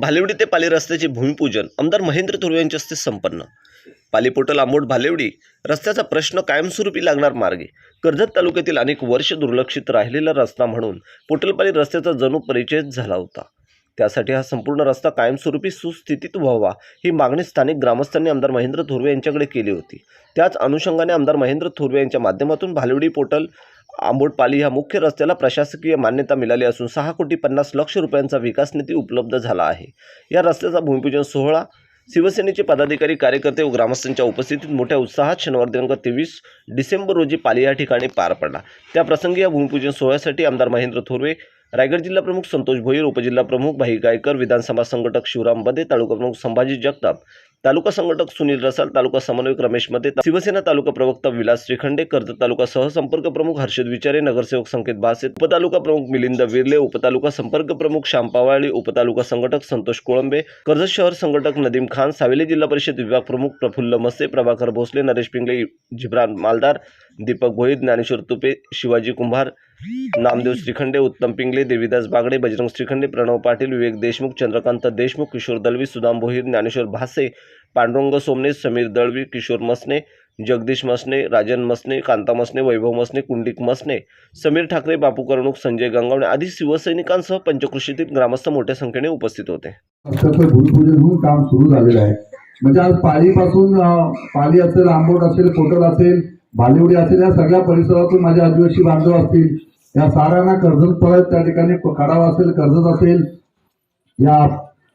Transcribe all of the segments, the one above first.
भालेवडी ते पाली रस्त्याचे भूमिपूजन आमदार महेंद्र थोरवे यांच्या हस्ते संपन्न. पाली पोटल आंबोड भालेवडी रस्त्याचा प्रश्न कायमस्वरूपी लागणार मार्गे. कर्जत तालुक्यातील अनेक वर्ष दुर्लक्षित राहिलेला रस्ता म्हणून पोटलपाली रस्त्याचा जणू परिचयच झाला होता. त्यासाठी हा संपूर्ण रस्ता कायमस्वरूपी सुस्थितीत व्हावा ही मागणी स्थानिक ग्रामस्थांनी आमदार महेंद्र थोरवे यांच्याकडे केली होती. त्याच अनुषंगाने आमदार महेंद्र थोरवे यांच्या माध्यमातून भालिवडी पोटल आंबोटपाली ह्या मुख्य रस्त्याला प्रशासकीय मान्यता मिळाली असून सहा कोटी पन्नास लक्ष रुपयांचा विकास निधी उपलब्ध झाला आहे. या रस्त्याचा भूमिपूजन सोहळा शिवसेनेचे पदाधिकारी कार्यकर्ते व ग्रामस्थांच्या उपस्थितीत मोठ्या उत्साहात शनिवार दिनांक तेवीस डिसेंबर रोजी पाली या ठिकाणी पार पडला. त्याप्रसंगी या भूमिपूजन सोहळ्यासाठी आमदार महेंद्र थोरवे रायगड जिल्हा प्रमुख संतोष भोईर उपजिल्हा प्रमुख भाई गायकर विधानसभा संघटक शिवराम बदे तालुका प्रमुख संभाजी जगताप तालुका संघटक सुनील रसाल तालुका समन्वयक रमेश मते शिवसेना तालुका प्रवक्ता विलास श्रीखंडे कर्जत तालुका सहसंपर्क प्रमुख हर्षद विचारे नगरसेवक संकेत बासे उपतालुका प्रमुख मिलिंद विरले उपतालुका संपर्क प्रमुख श्याम पावाळी उपतालुका संघटक संतोष कोळंबे कर्जत शहर संघटक नदीम खान सावेली जिल्हा परिषद विभाग प्रमुख प्रफुल्ल मस्से प्रभाकर भोसले नरेश पिंगले जिब्रान मालदार दीपक भोईत ज्ञानेश्वर तुपे शिवाजी कुंभार नामदेव श्रीखंडे उत्तम पिंगले देवीदास बागडे बजरंग श्रीखंडे प्रणव पाटील विवेक देशमुख चंद्रकांत देशमुख किशोर दळवी सुदाम भोईर ज्ञानेश्वर भासे पांडुरंग सोमणे समीर दळवी किशोर मसने जगदीश मसने राजन मसने कांता मसने वैभव मसने कुंडिक मसने समीर ठाकरे बापू करणूक संजय गंगावणे आदी शिवसैनिकांसह पंचकृषीतील ग्रामस्थ मोठ्या संख्येने उपस्थित होते. काम सुरू झालेलं आहे. म्हणजे आज पाळीपासून पाळी असेल आंबोट असेल कोटल असेल बालिवडी असेल या सगळ्या परिसरातून माझे आदिवासी बांधव असतील या साऱ्यांना कर्जत परत त्या ठिकाणी काढावा असेल कर्जत असेल या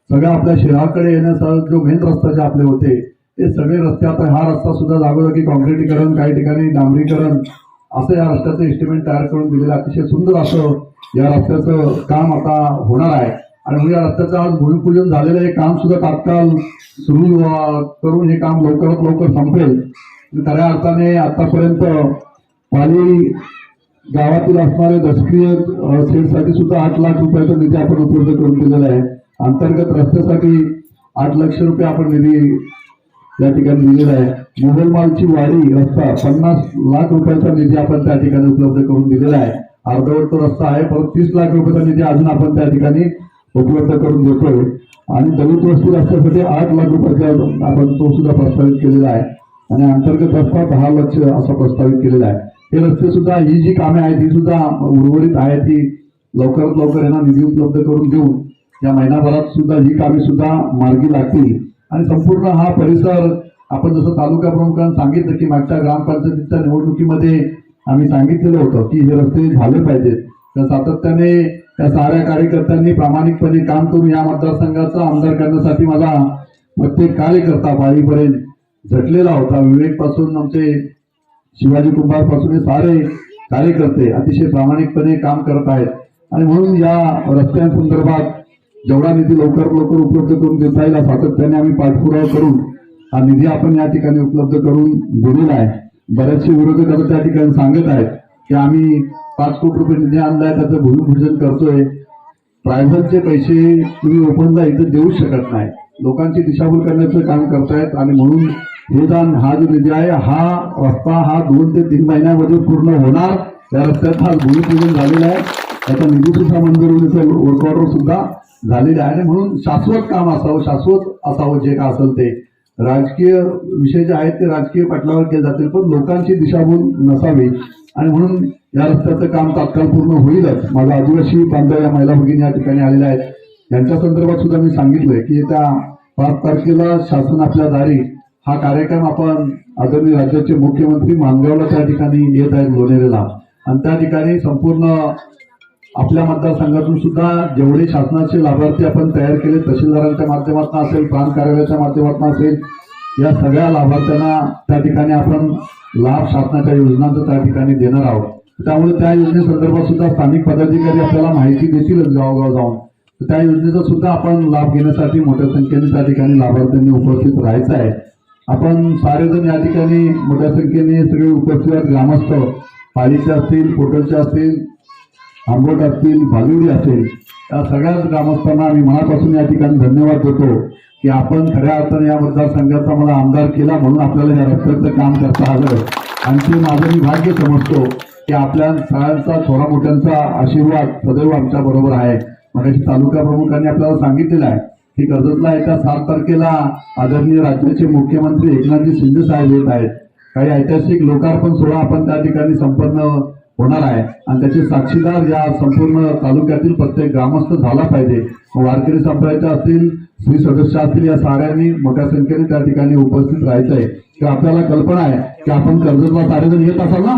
सगळ्या आपल्या शहराकडे येण्याचा जो मेन रस्ता जे आपले होते ते सगळे रस्ते आता हा रस्ता सुद्धा जागोजागी काँक्रिटीकरण काही ठिकाणी डांबरीकरण असं या रस्त्याचं एस्टिमेट तयार करून दिलेलं अतिशय सुंदर असं या रस्त्याचं काम आता होणार आहे. आणि म्हणून या रस्त्याचं आज भूमिपूजन झालेलं हे काम सुद्धा तात्काळ सुरू करून हे काम लवकरात लवकर संपेल. खऱ्या अर्थाने आतापर्यंत पाली गावातील असणारे दशकीय सेटसाठी सुद्धा आठ लाख रुपयाचा निधी आपण उपलब्ध करून दिलेला आहे. अंतर्गत रस्त्यासाठी आठ लक्ष रुपये आपण निधी या ठिकाणी दिलेला आहे. मोगलमालची वाडी रस्ता पन्नास लाख रुपयाचा निधी आपण त्या ठिकाणी उपलब्ध करून दिलेला आहे. अर्धवट तो रस्ता आहे परत तीस लाख रुपयाचा निधी अजून आपण त्या ठिकाणी उपलब्ध करून देतोय. आणि दलित वस्ती रस्त्यासाठी आठ लाख रुपयाचा आपण तो सुद्धा प्रस्तावित केलेला आहे. आणि अंतर्गत रस्ता दहा लक्ष असा प्रस्तावित केलेला आहे. हे रस्ते सुद्धा ही जी कामे आहेत ही सुद्धा उर्वरित आहेत ती लवकरात लवकर यांना निधी उपलब्ध करून देऊन या महिनाभरात सुद्धा ही कामे सुद्धा मार्गी लागतील. आणि संपूर्ण हा परिसर आपण जसं तालुका प्रमुखांना सांगितलं की मागच्या ग्रामपंचायतीच्या निवडणुकीमध्ये आम्ही सांगितलेलं होतं की हे रस्ते झाले पाहिजेत. तर सातत्याने त्या साऱ्या कार्यकर्त्यांनी प्रामाणिकपणे काम करून या मतदारसंघाचा आमदार करण्यासाठी माझा प्रत्येक कार्यकर्ता पाळीपर्यंत झटलेला होता. विवेकपासून आमचे शिवाजी कुंभारपासून हे सारे कार्यकर्ते अतिशय प्रामाणिकपणे काम करत आहेत. आणि म्हणून या रस्त्यांसंदर्भात जेवढा निधी लवकर लवकर उपलब्ध करून देता येईल सातत्याने आम्ही पाठपुरावा करून हा निधी आपण या ठिकाणी उपलब्ध करून दिलेला आहे. बरेचसे विरोधक आता त्या ठिकाणी सांगत आहेत की आम्ही पाच कोटी रुपये निधी आणलाय त्याचं भूमिपूजन करतोय. ट्रायबलचे पैसे तुम्ही ओपनला इथं देऊ शकत नाही. लोकांची दिशाभूल करण्याचं काम करतायत आणि म्हणून निदान हा जो निधी आहे हा रस्ता हा दोन ते तीन महिन्यामध्ये पूर्ण होणार. त्या रस्त्यात हा भूमिपूजन झालेलं आहे. त्याचा निधी सुद्धा मंजूर होण्याचं वर्क ऑर्डर सुद्धा झालेलं आहे. आणि म्हणून शाश्वत काम असावं शाश्वत असावं जे का असेल ते. राजकीय विषय जे आहेत ते राजकीय पटलावर केले जातील पण लोकांची दिशाभूल नसावी. आणि म्हणून या रस्त्याचं काम तात्काळ पूर्ण होईलच. माझा आदिवासी बांधव या महिला भगिनी या ठिकाणी आलेल्या आहेत. यांच्या संदर्भात सुद्धा मी सांगितलंय की येत्या पाच तारखेला शासन आपल्या दारी हा कार्यक्रम आपण आदरणीय राज्याचे मुख्यमंत्री मानगावला त्या ठिकाणी येत आहेत लोणेरेला. आणि त्या ठिकाणी संपूर्ण आपल्या मतदारसंघातून सुद्धा जेवढे शासनाचे लाभार्थी आपण तयार केले तहसीलदारांच्या माध्यमातून असेल प्रांत कार्यालयाच्या माध्यमातून असेल या सगळ्या लाभार्थ्यांना त्या ठिकाणी आपण लाभ शासनाच्या योजनांचा त्या ठिकाणी देणार आहोत. त्यामुळे त्या योजनेसंदर्भात सुद्धा स्थानिक पदाधिकारी आपल्याला माहिती देतीलच गावगाव जाऊन. तर त्या योजनेचा सुद्धा आपण लाभ घेण्यासाठी मोठ्या संख्येने त्या ठिकाणी लाभार्थ्यांनी उपस्थित राहायचं आहे. आपण सारेजण या ठिकाणी मोठ्या संख्येने सगळे उपस्थित ग्रामस्थ पालीचे असतील पोटलचे असतील आंबोट असतील भालुडी असेल या सगळ्याच ग्रामस्थांना आम्ही मनापासून या ठिकाणी धन्यवाद देतो की आपण खऱ्या अर्थाने या मतदारसंघाचा मला आमदार केला म्हणून आपल्याला या रस्त्याचं काम करता आलं. आणि ते माझं मी भाग्य समजतो की आपल्या सगळ्यांचा थोडा मोठ्यांचा आशीर्वाद सदैव आमच्या बरोबर आहे. मग तालुका प्रमुखांनी आपल्याला सांगितलेलं आहे. की कर्जतला येत्या सात तारखेला आदरणीय राज्याचे मुख्यमंत्री एकनाथजी शिंदे साहेब येत आहेत. काही ऐतिहासिक लोकार्पण सोहळा आपण त्या ठिकाणी संपन्न होणार आहे. आणि त्याचे साक्षीदार या संपूर्ण तालुक्यातील प्रत्येक ग्रामस्थ झाला पाहिजे. वारकरी संप्रदायाचे असतील स्त्री सदस्य असतील या साऱ्यांनी मोठ्या संख्येने त्या ठिकाणी उपस्थित राहायचं आहे की आपल्याला कल्पना आहे की आपण कर्जतला सारेजण येत असाल ना?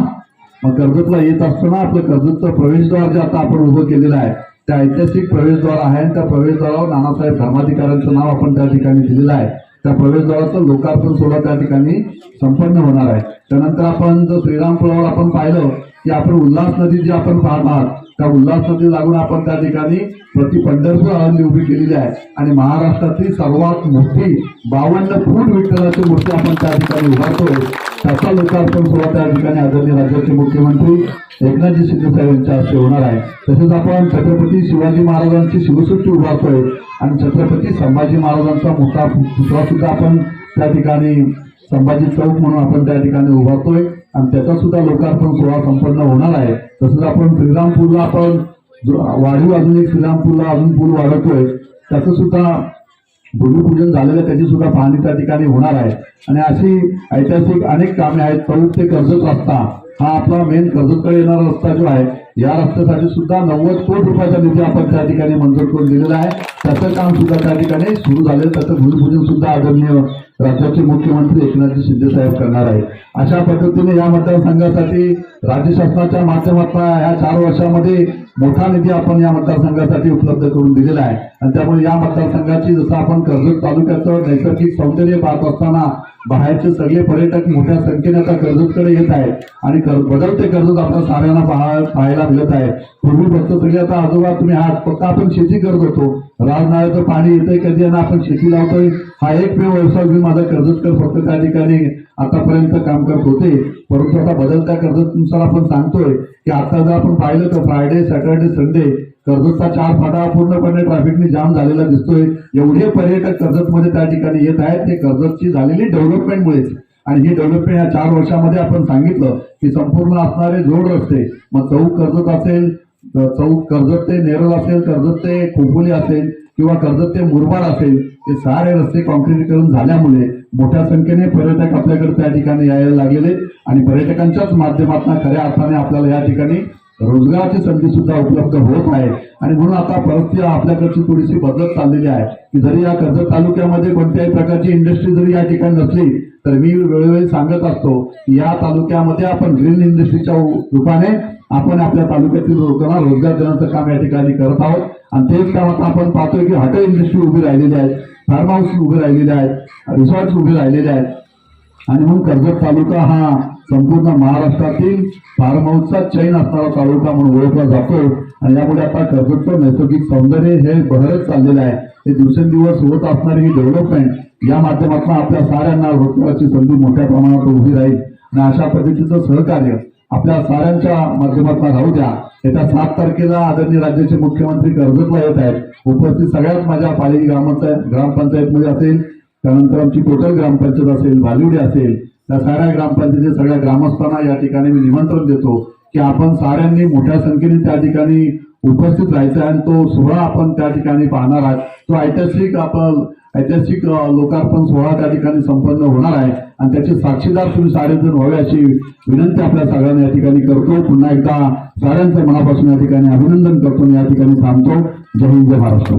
मग कर्जतला येत असताना आपलं कर्जतचं प्रवेशद्वार जे आता आपण उभं केलेलं आहे त्या ऐतिहासिक प्रवेशद्वार आहे. आणि त्या प्रवेशद्वारावर नानासाहेब धर्माधिकाऱ्यांचं नाव आपण त्या ठिकाणी दिलेलं आहे. त्या प्रवेशद्वाराचं लोकार्पण सोहळा त्या ठिकाणी संपन्न होणार आहे. त्यानंतर आपण जर श्रीरामपुरावर आपण पाहिलं की आपण उल्हास नदी जी आपण पाहत आहात त्या उल्हास नदी लागून आपण त्या ठिकाणी प्रति पंढरपूर आळंदी उभी केलेली आहे. आणि महाराष्ट्रातली सर्वात मोठी बावन्न फूट विठ्ठलाची मूर्ती आपण त्या ठिकाणी उभारतो त्याचा लोकार्पण सोहळा त्या ठिकाणी आदरणीय राज्याचे मुख्यमंत्री एकनाथजी शिंदे साहेब यांच्या हस्ते होणार आहे. तसेच आपण छत्रपती शिवाजी महाराजांची शिवसृष्टी उभारतोय आणि छत्रपती संभाजी महाराजांचा मोठा पुतळा सुद्धा आपण त्या ठिकाणी संभाजी चौक म्हणून आपण त्या ठिकाणी उभारतोय आणि त्याचा सुद्धा लोकार्पण सोहळा संपन्न होणार आहे. तसंच आपण श्रीरामपूरला आपण जो वाढीव अजून एक श्रीरामपूरला अजून पूल वाढवतोय त्याचं सुद्धा भूमिपूजन झालेलं त्याची सुद्धा पाहणी त्या ठिकाणी होणार आहे. आणि अशी ऐतिहासिक अनेक कामे आहेत. प्रमुख ते कर्जत रस्ता. हा आपला मेन कर्जतकडे येणारा रस्ता जो आहे या रस्त्यासाठी सुद्धा नव्वद कोटी रुपयाचा निधी आपण त्या ठिकाणी मंजूर करून दिलेला आहे. त्याचं काम सुद्धा त्या ठिकाणी सुरू झालेलं त्याचं भूमिपूजन सुद्धा आदरणीय राज्याचे मुख्यमंत्री एकनाथजी शिंदे साहेब करणार आहे अशा पद्धतीने या मतदारसंघासाठी राज्य शासनाच्या माध्यमातून या चार वर्षामध्ये मोठा निधी आपण या मतदारसंघासाठी उपलब्ध करून दिलेला आहे. आणि त्यामुळे या मतदारसंघाची जसं आपण कर्जत तालुक्याचं नैसर्गिक सौंदर्य पाहत असताना बाहेरचे सगळे पर्यटक मोठ्या संख्येने आता कर्जतकडे येत आहेत. आणि कर- बदलते कर्जत आपल्या साऱ्यांना पाहायला मिळत आहे. पूर्वी फक्त सगळे आता आजोबा तुम्ही आहात फक्त आपण शेती करत होतो. राजनाळ्याचं पाणी येतंय कधी आणि आपण शेती लावतोय हा एकमेव व्यवसाय मी माझा कर्जतकर फक्त त्या ठिकाणी आतापर्यंत काम करत होते. परंतु आता बदलत्या कर्जतनुसार आपण सांगतोय की आता जर आपण पाहिलं तर फ्रायडे सॅटर्डे संडे कर्जतचा चार फाटा पूर्णपणे ट्रॅफिकने जाम झालेला दिसतोय. एवढे पर्यटक कर्जतमध्ये त्या ठिकाणी येत आहेत. ते कर्जतची झालेली डेव्हलपमेंटमुळेच आणि ही डेव्हलपमेंट या चार वर्षामध्ये आपण सांगितलं की संपूर्ण असणारे जोड रस्ते मग चौक कर्जत असेल चौक कर्जत ते नेरळ असेल कर्जत ते खोपोली असेल किंवा कर्जत ते मुरबाड असेल ते सारे रस्ते कॉन्क्रीटीकरण झाल्यामुळे मोठ्या संख्येने पर्यटक आपल्याकडे त्या ठिकाणी यायला लागलेले आणि पर्यटकांच्याच माध्यमातून खऱ्या अर्थाने आपल्याला या ठिकाणी रोजगाराची संधी सुद्धा उपलब्ध होत आहे. आणि म्हणून आता परिस्थिती आपल्याकडची थोडीशी बदलत चाललेली आहे. की जरी या कर्जत तालुक्यामध्ये कोणत्याही प्रकारची इंडस्ट्री जरी या ठिकाणी नसली तर मी वेळोवेळी सांगत असतो की या तालुक्यामध्ये आपण ग्रीन इंडस्ट्रीच्या रूपाने आपण आपल्या तालुक्यातील लोकांना रोजगार देण्याचं काम या ठिकाणी करत आहोत. आणि तेच काम आता आपण पाहतोय की हॉटेल इंडस्ट्री उभी राहिलेली आहे फार्म हाऊस उभे राहिलेले आहेत रिसॉर्ट्स उभे राहिलेले आहेत. आणि म्हणून कर्जत तालुका हा संपूर्ण महाराष्ट्रातील फार्महाऊसचा चैन असणारा तालुका म्हणून ओळखला जातो. आणि यामुळे आता कर्जतचं नैसर्गिक सौंदर्य हे बहरत चाललेलं आहे. हे दिवसेंदिवस होत असणारी ही डेव्हलपमेंट या माध्यमातून आपल्या साऱ्यांना रोजगाराची संधी मोठ्या प्रमाणात उभी राहील. आणि अशा पद्धतीचं सहकार्य आपल्या साऱ्यांच्या माध्यमातून राहू द्या. येत्या सात तारखेला आदरणीय राज्याचे मुख्यमंत्री कर्जतला येत आहेत. उपस्थित सगळ्यात माझ्या पालिका ग्रामपंचायत ग्रामपंचायतमध्ये असेल. त्यानंतर आमची टोटल ग्रामपंचायत असेल भालिवडी असेल. त्या साऱ्या ग्रामपंचायतीच्या सगळ्या ग्रामस्थांना या ठिकाणी मी निमंत्रण देतो की आपण साऱ्यांनी मोठ्या संख्येने त्या ठिकाणी उपस्थित राहायचं आहे आणि तो सोहळा आपण त्या ठिकाणी पाहणार आहात तो ऐतिहासिक आपण ऐतिहासिक लोकार्पण सोहळा त्या ठिकाणी संपन्न होणार आहे. आणि त्याचे साक्षीदार तुम्ही सारेजण व्हावे अशी विनंती आपल्या सगळ्यांना या ठिकाणी करतो. पुन्हा एकदा साऱ्यांच्या मनापासून या ठिकाणी अभिनंदन करतो या ठिकाणी थांबतो. जय हिंद जय महाराष्ट्र.